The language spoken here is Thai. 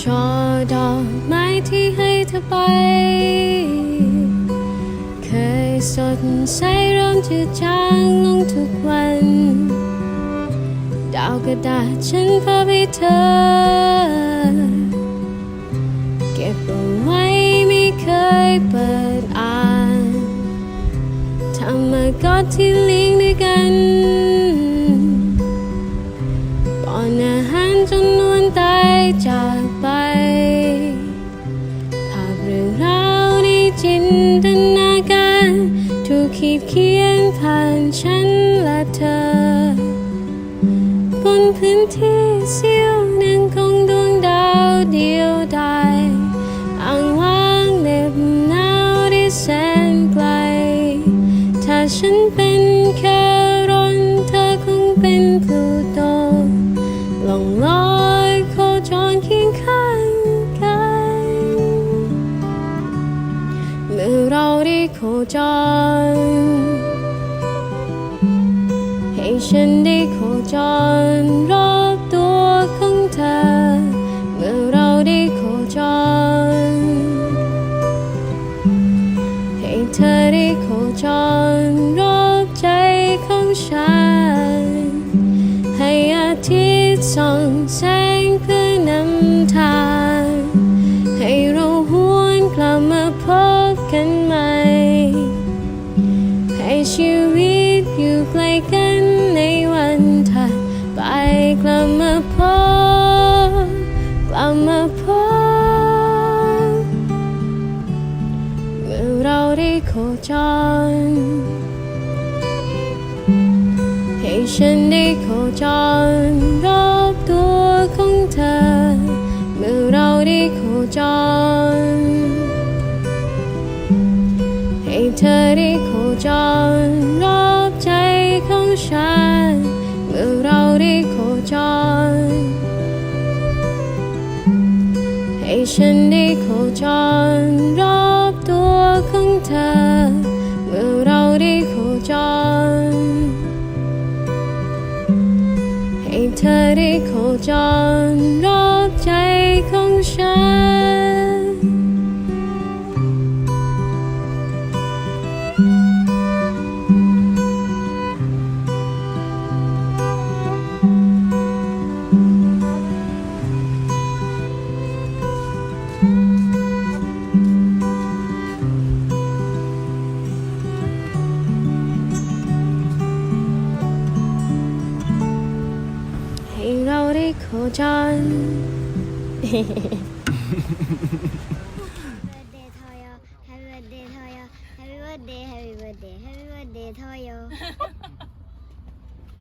ช่อดอกไม้ที่ให้เธอไป สดใสเริ่มจืดจางลงทุกวัน ดาวกระดาษฉันพาไปเธอ เก็บเอาไว้ไม่เคยเปิดอ่านทำมาก็ที่ลิงด้วยกันป้อนอาหารจนนวนตายจากไปภาพเรื่องราวในจินตนา ขีดเขียนผ่านฉันและเธอ บนพื้นที่เสี้ยวหนึ่งของดวงดาวเดียวดายอ่างว่างเหน็บหนาวที่แสนไกล ถ้าฉันเป็นแค่รอนเธอคงเป็นผู้ จร ให้ฉันได้โคจรรอบตัวของเธอ เมื่อเราได้โคจร ให้เธอได้โคจรรอบใจของฉัน ให้อาทิตย์ส่องแสงเพื่อนำทาง ให้เราหวนกลับมาพบกันใหม่ ชีวิตอยู่ใกล้กันในวันถัดไปกลับมาพบกลับมาพบเมื่อเราได้โคจรให้ฉันได้โคจรรอบตัวของเธอ เมื่อเราได้โคจร ให้เธอได้โคจรรอบใจของฉัน เมื่อเราได้โคจร ให้ฉันได้โคจรรอบตัวของเธอ เมื่อเราได้โคจร ให้เธอได้โคจรรอบใจของฉัน ให้เราได้โคจร birthday to you. Happy birthday to you. Happy birthday, happy birthday, happy birthday to you.